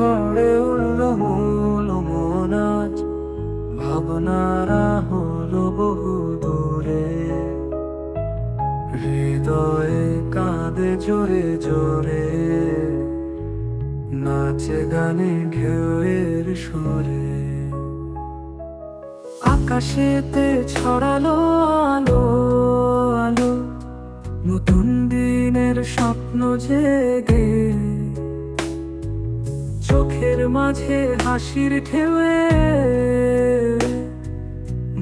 ঝড়ে উঠল মূল মন আজ ভাবনারা হলো বহু দূরে। হৃদয়ে কাঁদে জোরে জোরে। নাচে গানে ঘেউয়ের সুরে। আকাশেতে ছড়ালো আলো আলো। নতুন দিনের স্বপ্ন জেগে। চোখের মাঝে হাসির ঢেউয়ে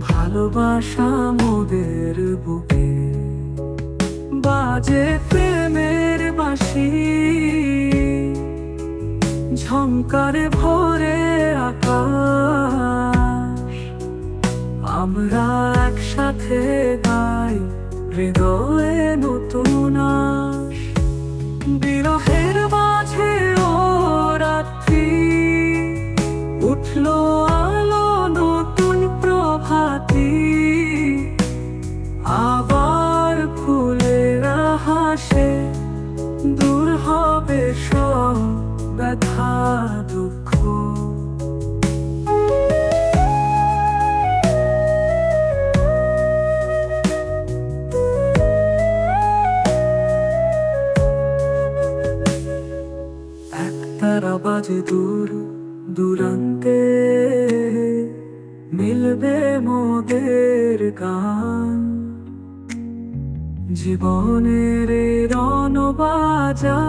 ভালোবাসা মোদের বুকে। বাজে প্রেমের বাসি ঝঙ্কারে ভরে আকাশ। আমরা একসাথে গাই হৃদয়ে নতুন উঠল আলো নতুন প্রভাতি। আবার ফুলেরা হাসে দূর হবে সব ব্যথা, দুঃখ। একতারা বাজে দূর দূরান্তে মিলবে মোদের গান। জীবনের রণ বাজা